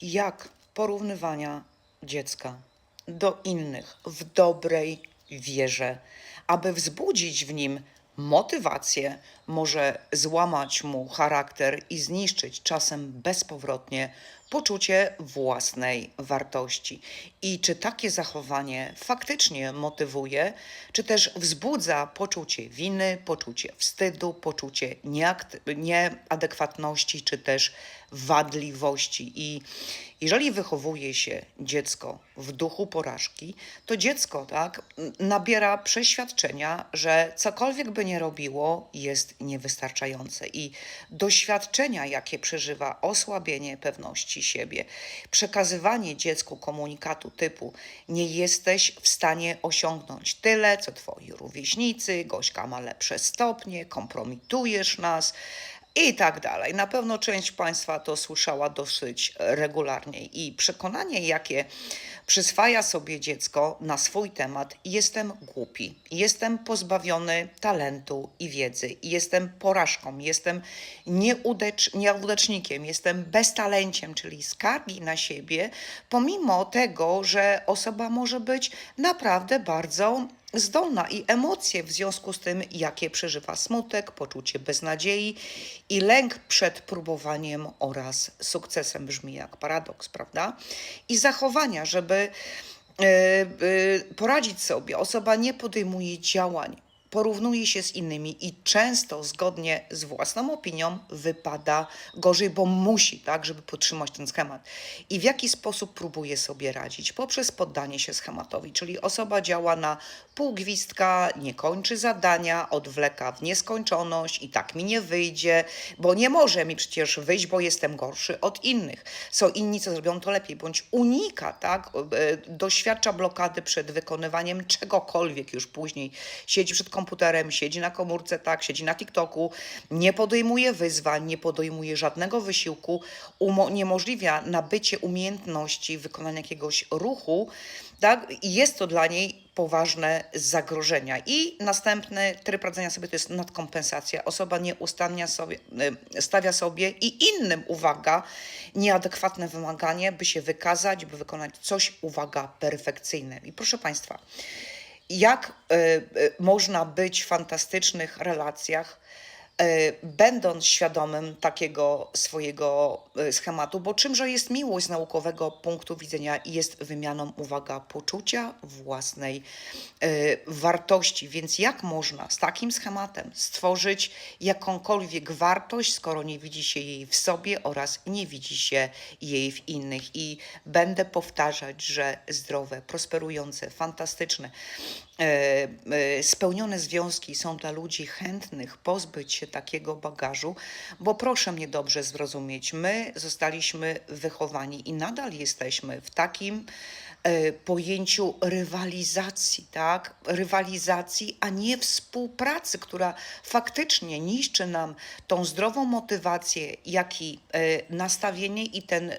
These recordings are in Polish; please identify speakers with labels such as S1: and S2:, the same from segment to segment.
S1: jak porównywania dziecka do innych w dobrej wierze, aby wzbudzić w nim motywację, może złamać mu charakter i zniszczyć czasem bezpowrotnie poczucie własnej wartości. I czy takie zachowanie faktycznie motywuje, czy też wzbudza poczucie winy, poczucie wstydu, poczucie nieadekwatności, czy też wadliwości. I jeżeli wychowuje się dziecko w duchu porażki, to dziecko tak nabiera przeświadczenia, że cokolwiek by nie robiło, jest niewystarczające. I doświadczenia, jakie przeżywa, osłabienie pewności siebie, przekazywanie dziecku komunikatu typu nie jesteś w stanie osiągnąć tyle, co twoi rówieśnicy, Gośka ma lepsze stopnie, kompromitujesz nas i tak dalej. Na pewno część Państwa to słyszała dosyć regularnie. I przekonanie, jakie przyswaja sobie dziecko na swój temat, jestem głupi, jestem pozbawiony talentu i wiedzy, jestem porażką, jestem nieudecz, nieudacznikiem, jestem beztalenciem, czyli skargi na siebie, pomimo tego, że osoba może być naprawdę bardzo zdolna i emocje w związku z tym, jakie przeżywa smutek, poczucie beznadziei i lęk przed próbowaniem oraz sukcesem. Brzmi jak paradoks, prawda? I zachowania, żeby e, e, poradzić sobie, osoba nie podejmuje działań, porównuje się z innymi i często zgodnie z własną opinią wypada gorzej, bo musi, tak, żeby podtrzymać ten schemat. I w jaki sposób próbuje sobie radzić? Poprzez poddanie się schematowi, czyli osoba działa na pół gwizdka, nie kończy zadania, odwleka w nieskończoność i tak mi nie wyjdzie, bo nie może mi przecież wyjść, bo jestem gorszy od innych. Są inni, co zrobią to lepiej, bądź unika, tak, e, doświadcza blokady przed wykonywaniem czegokolwiek już później. Siedzi przed komputerem, siedzi na komórce, tak, siedzi na TikToku, nie podejmuje wyzwań, nie podejmuje żadnego wysiłku, uniemożliwia nabycie umiejętności wykonania jakiegoś ruchu, tak, i jest to dla niej poważne zagrożenia. I następny tryb radzenia sobie to jest nadkompensacja. Osoba nieustannie sobie, y, stawia sobie i innym, uwaga, nieadekwatne wymaganie, by się wykazać, by wykonać coś, uwaga, perfekcyjne. I proszę Państwa, jak y, y, można być w fantastycznych relacjach, będąc świadomym takiego swojego y, schematu, bo czymże jest miłość z naukowego punktu widzenia jest wymianą, uwaga, poczucia własnej y, wartości. Więc jak można z takim schematem stworzyć jakąkolwiek wartość, skoro nie widzi się jej w sobie oraz nie widzi się jej w innych? I będę powtarzać, że zdrowe, prosperujące, fantastyczne, e, e, spełnione związki są dla ludzi chętnych pozbyć się takiego bagażu, bo proszę mnie dobrze zrozumieć, my zostaliśmy wychowani i nadal jesteśmy w takim pojęciu rywalizacji, tak? Rywalizacji, a nie współpracy, która faktycznie niszczy nam tą zdrową motywację, jak i e, nastawienie i ten e,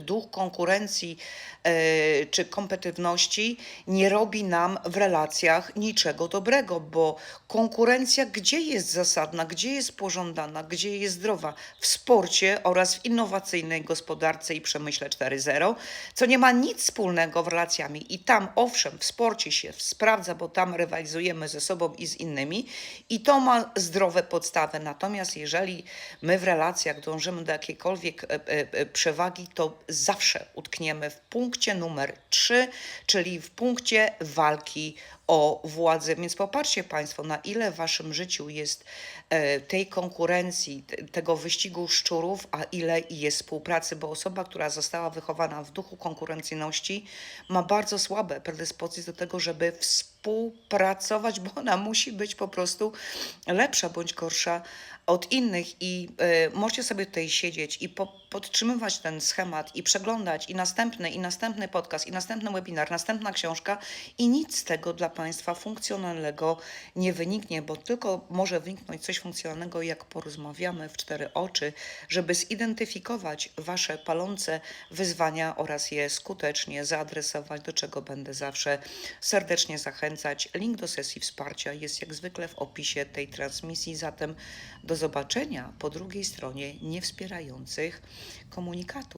S1: duch konkurencji e, czy kompetywności nie robi nam w relacjach niczego dobrego, bo konkurencja gdzie jest zasadna, gdzie jest pożądana, gdzie jest zdrowa? W sporcie oraz w innowacyjnej gospodarce i przemyśle 4.0, co nie ma nic wspólnego relacjami. I tam, owszem, w sporcie się sprawdza, bo tam rywalizujemy ze sobą i z innymi i to ma zdrowe podstawy. Natomiast jeżeli my w relacjach dążymy do jakiejkolwiek e, e, e, przewagi, to zawsze utkniemy w punkcie numer 3, czyli w punkcie walki o władzę. Więc popatrzcie Państwo, na ile w Waszym życiu jest e, tej konkurencji, te- tego wyścigu szczurów, a ile jest współpracy, bo osoba, która została wychowana w duchu konkurencyjności, ma bardzo słabe predyspozycje do tego, żeby współpracować, bo ona musi być po prostu lepsza bądź gorsza od innych i y, możecie sobie tutaj siedzieć i po, podtrzymywać ten schemat i przeglądać i następny, i następny podcast, i następny webinar, następna książka i nic z tego dla Państwa funkcjonalnego nie wyniknie, bo tylko może wyniknąć coś funkcjonalnego, jak porozmawiamy w cztery oczy, żeby zidentyfikować Wasze palące wyzwania oraz je skutecznie zaadresować, do czego będę zawsze serdecznie zachęcać. Link do sesji wsparcia jest jak zwykle w opisie tej transmisji, zatem do zobaczenia po drugiej stronie niewspierających komunikatu.